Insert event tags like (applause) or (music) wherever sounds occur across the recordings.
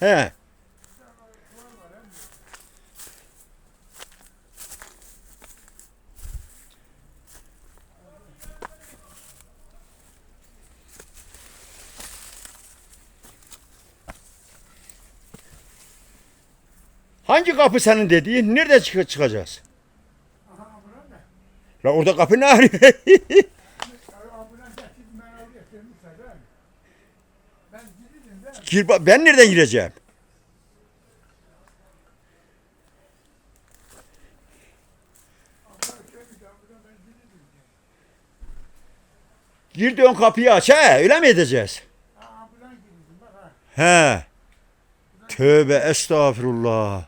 He. Hangi kapı senin dediğin? Nerede çık çıkacağız? La orada kapı ne arıyor? Gir ben nereden gireceğim? Gir de ön kapıyı aç he. Öyle mi edeceğiz? He. Tövbe estağfurullah.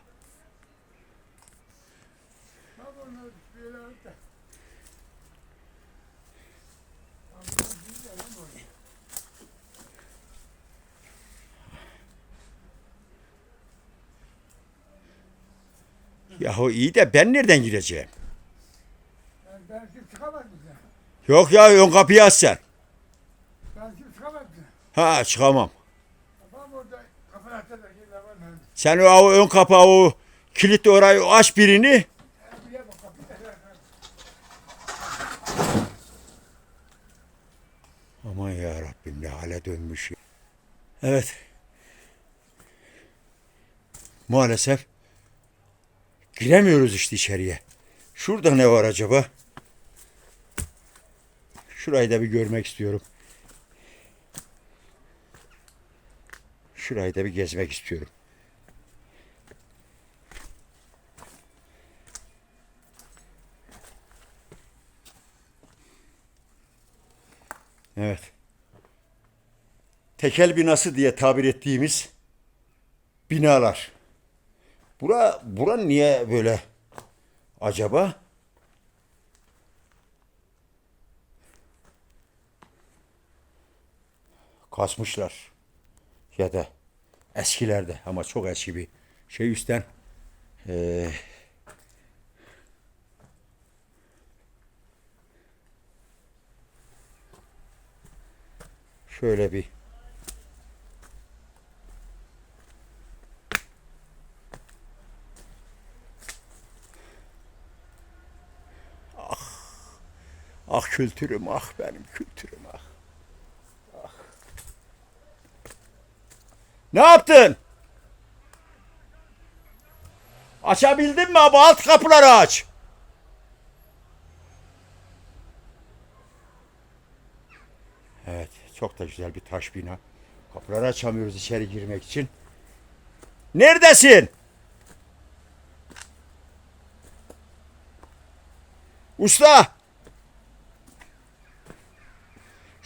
Bak onu böyle alıp da. Ambulans gidiyor lan oraya. Yahu iyi de ben nereden gireceğim? Ben, ben şimdi çıkamaz mısın? Yok ya ön kapıyı aç sen. Ben şimdi çıkamaz mısın? Ha çıkamam. Bak orada kapının altında da var lan. Sen o, o ön kapağı o kilitli orayı aç birini. Ha, Buraya bak kapıya. Aman ya Rabbim ne hale dönmüş. Evet. Maalesef giremiyoruz işte içeriye. Şurada ne var acaba? Şurayı da bir görmek istiyorum. Şurayı da bir gezmek istiyorum. Evet. Tekel binası diye tabir ettiğimiz binalar. Bura, bura niye böyle acaba? Kasmışlar. Ya da eskilerde ama çok eski bir şey üstten eee, şöyle bir kültürüm ah benim kültürüm ah. Ah. Ne yaptın? Açabildin mi abi? Alt kapıları aç. Evet, çok da güzel bir taş bina. Kapıları açamıyoruz içeri girmek için. Neredesin? Usta!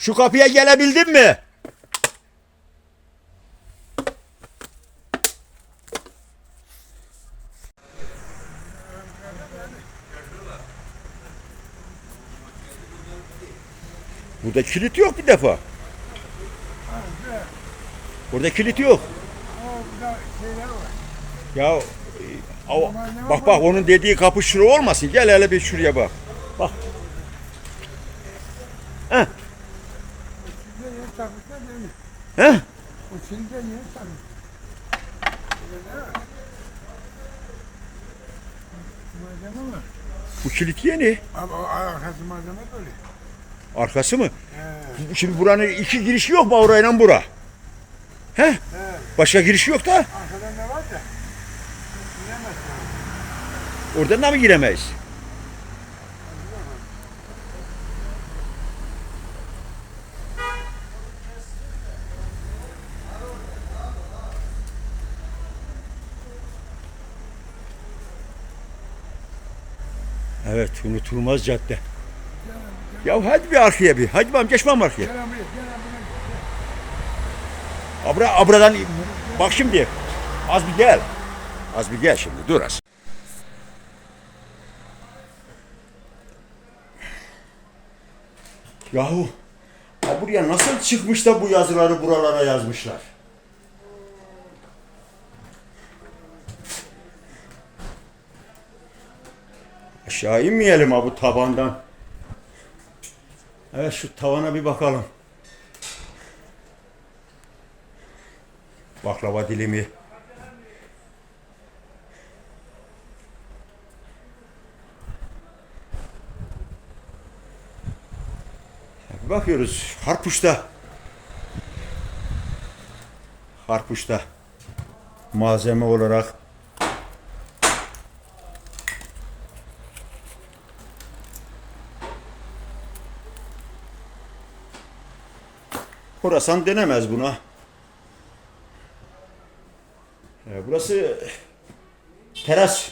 Şu kapıya gelebildin mi? Burada kilit yok bir defa. Burada kilit yok. Ya e, bak bak onun dediği kapı şura olmasın. Gel hele bir şuraya bak. Bak. Heh. Şimdi yeni takmışlar değil şimdi yeni takmış. Malzeme mi? Bu kilit yeni. O arkası malzeme böyle. Arkası mı? He. Şimdi buranın iki girişi yok mu orayla bura? He? He. Başka girişi yok da. Arkadan ne var da? Bilemezsin. Oradan da mı giremeyiz? Evet, unutulmaz cadde. Ya hadi bir arkaya bir. Hadi bakalım geçmem arkaya. Abra, abradan bak şimdi. Az bir gel. Az bir gel şimdi. Dur az. Yahu ha buraya nasıl çıkmış da bu yazıları buralara yazmışlar? Aşağı inmeyelim ha bu tabandan. Evet şu tavana bir bakalım. baklava dilimi. Bakıyoruz Harpuş'ta. Harpuş'ta malzeme olarak Horasan denemez buna. Ee, Burası teras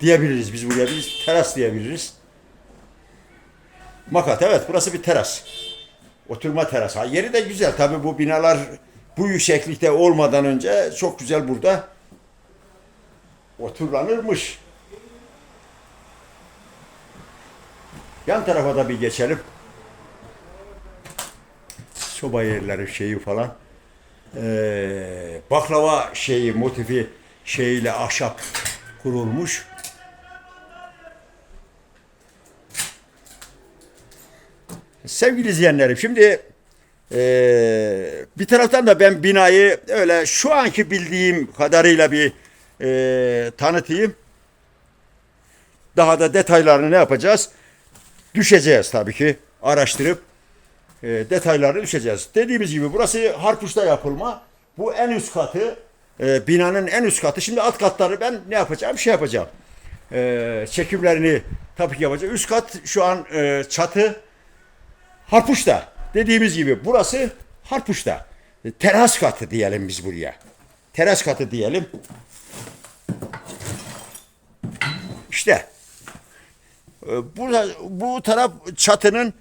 diyebiliriz biz buraya. Biz teras diyebiliriz. Makat evet burası bir teras. Oturma teras. Ha, yeri de güzel tabii bu binalar bu yükseklikte olmadan önce çok güzel burada oturlanırmış. Yan tarafa da bir geçelim. Soba yerleri şeyi falan. Ee, baklava şeyi motifi şeyiyle ahşap kurulmuş. Sevgili izleyenlerim şimdi eee, bir taraftan da ben binayı öyle şu anki bildiğim kadarıyla bir eee, tanıtayım. Daha da detaylarını ne yapacağız? Düşeceğiz tabii ki. Araştırıp eee detaylarını düşeceğiz. Dediğimiz gibi burası Harpuş'ta yapılma. Bu en üst katı. eee, binanın en üst katı. Şimdi alt katları ben ne yapacağım? Şey yapacağım. Eee, çekimlerini tabii ki yapacağım. Üst kat şu an eee, çatı. Harpuş'ta. Dediğimiz gibi burası Harpuş'ta. E, Teras katı diyelim biz buraya. Teras katı diyelim. İşte. e, Burada, bu taraf çatının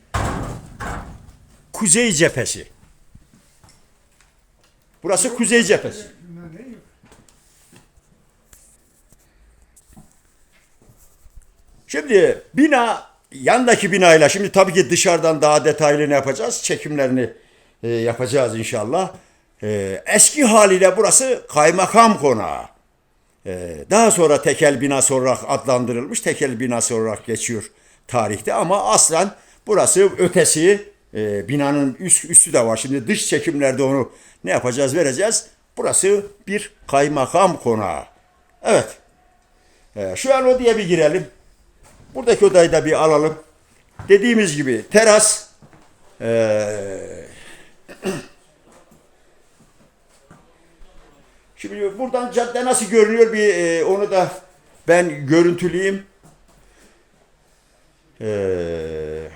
kuzey cephesi. Burası kuzey cephesi. Şimdi bina yandaki binayla şimdi tabii ki dışarıdan daha detaylı ne yapacağız? Çekimlerini e, yapacağız inşallah. E, eski haliyle burası kaymakam konağı. E, daha sonra tekel binası olarak adlandırılmış. Tekel binası olarak geçiyor tarihte ama aslen burası ötesi e, binanın üst, üstü de var. Şimdi dış çekimlerde onu ne yapacağız vereceğiz. Burası bir kaymakam konağı. Evet. E, şu an odaya bir girelim. Buradaki odayı da bir alalım. Dediğimiz gibi teras eee, (clears throat) Şimdi buradan cadde nasıl görünüyor bir eee, onu da ben görüntüleyeyim. Eee,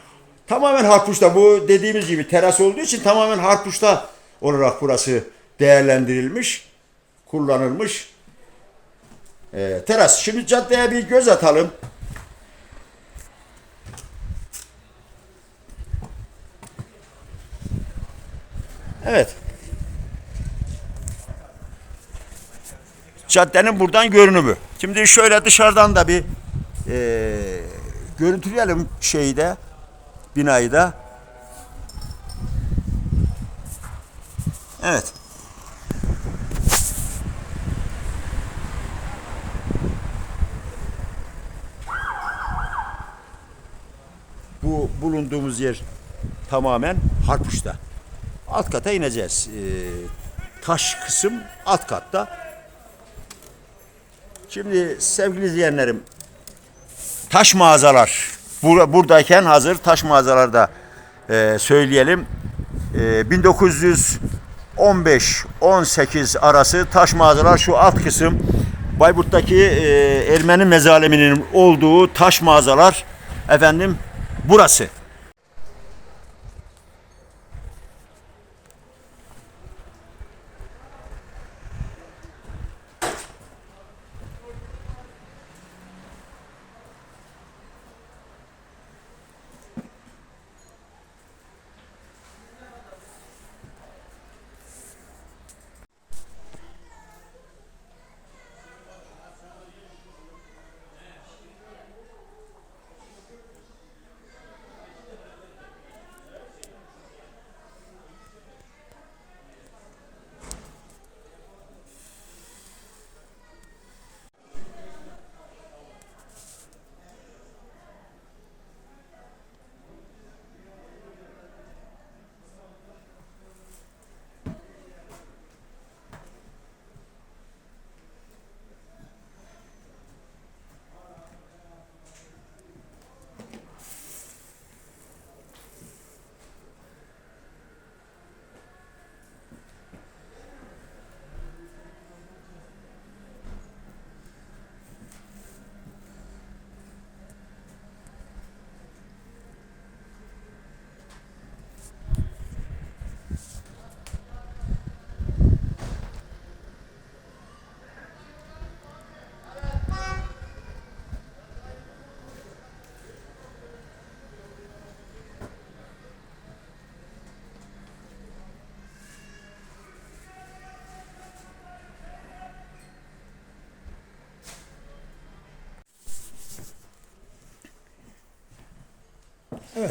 tamamen Harpuş'ta bu dediğimiz gibi teras olduğu için tamamen Harpuş'ta olarak burası değerlendirilmiş, kullanılmış. Eee, teras. Şimdi caddeye bir göz atalım. Evet. Caddenin buradan görünümü. Şimdi şöyle dışarıdan da bir eee görüntüleyelim şeyi de binayı da. Evet. Bu bulunduğumuz yer tamamen Harpuş'ta. Alt kata ineceğiz. Ee, taş kısım alt katta. Şimdi sevgili izleyenlerim taş mağazalar bur- buradayken hazır taş mağazalarda e, söyleyelim. E, 1915-18 arası taş mağazalar şu alt kısım Bayburt'taki e, Ermeni mezaleminin olduğu taş mağazalar efendim burası.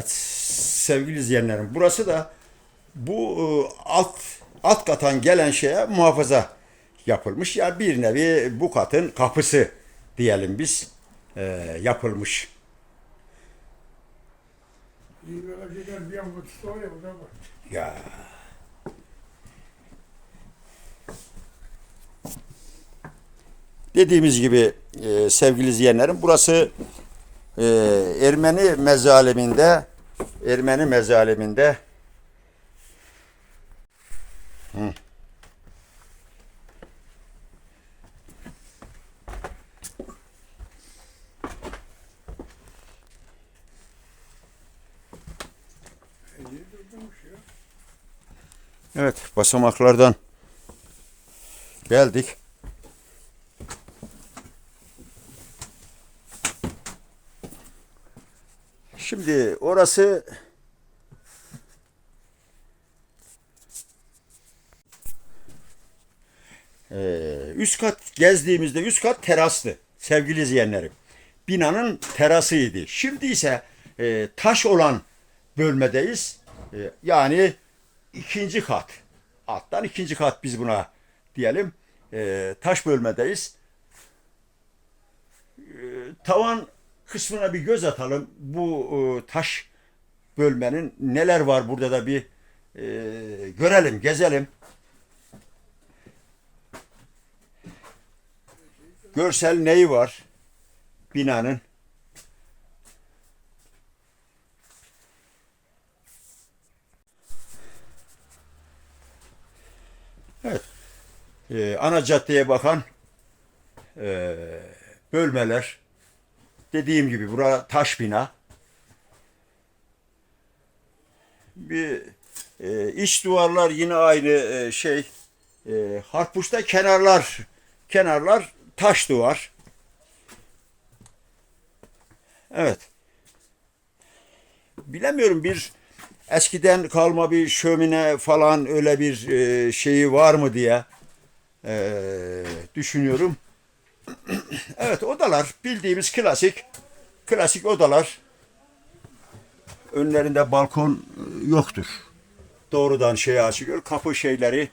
Evet sevgili izleyenlerim burası da bu e, alt alt katan gelen şeye muhafaza yapılmış. Ya bir nevi bu katın kapısı diyelim biz e, yapılmış. Ya. Dediğimiz gibi e, sevgili izleyenlerim burası e, Ermeni mezaliminde Ermeni mezaliminde Hı. Evet basamaklardan geldik. Şimdi orası Ee, üst kat gezdiğimizde üst kat terastı sevgili izleyenlerim. Binanın terasıydı. Şimdi ise e, taş olan bölmedeyiz. E, yani ikinci kat. Alttan ikinci kat biz buna diyelim. E, taş bölmedeyiz. Tavan kısmına bir göz atalım. Bu e, taş bölmenin neler var burada da bir e, görelim, gezelim. Görsel neyi var binanın? Evet. Ee, ana caddeye bakan e, bölmeler. Dediğim gibi bura taş bina. Bir e, iç duvarlar yine aynı e, şey. E, harpuşta kenarlar kenarlar taş duvar. Evet. Bilemiyorum bir eskiden kalma bir şömine falan öyle bir e, şeyi var mı diye e, düşünüyorum. (coughs) evet odalar bildiğimiz klasik klasik odalar. Önlerinde balkon e, yoktur. Doğrudan şeye açılıyor. Kapı şeyleri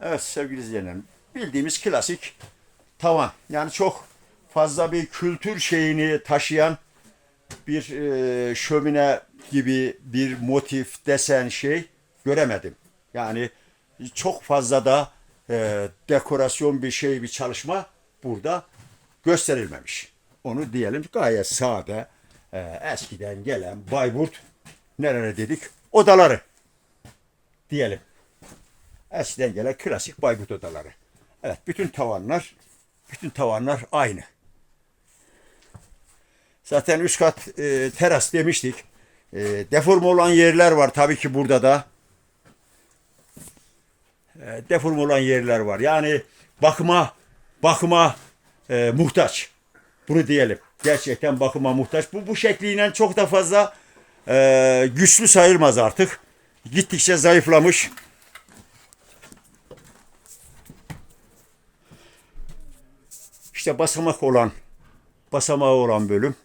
Evet sevgili izleyenlerim. Bildiğimiz klasik tavan. Yani çok fazla bir kültür şeyini taşıyan bir e, şömine gibi bir motif, desen şey göremedim. Yani çok fazla da e, dekorasyon bir şey, bir çalışma burada gösterilmemiş. Onu diyelim gayet sade, e, eskiden gelen Bayburt nereye dedik? Odaları diyelim. Eskiden gelen klasik Bayburt odaları. Evet, bütün tavanlar, bütün tavanlar aynı. Zaten üst kat e, teras demiştik. E, deforme olan yerler var tabii ki burada da. E, deforme olan yerler var. Yani bakıma bakıma e, muhtaç. Bunu diyelim. Gerçekten bakıma muhtaç. Bu bu şekliyle çok da fazla e, güçlü sayılmaz artık. Gittikçe zayıflamış. İşte basamak olan basamağı olan bölüm.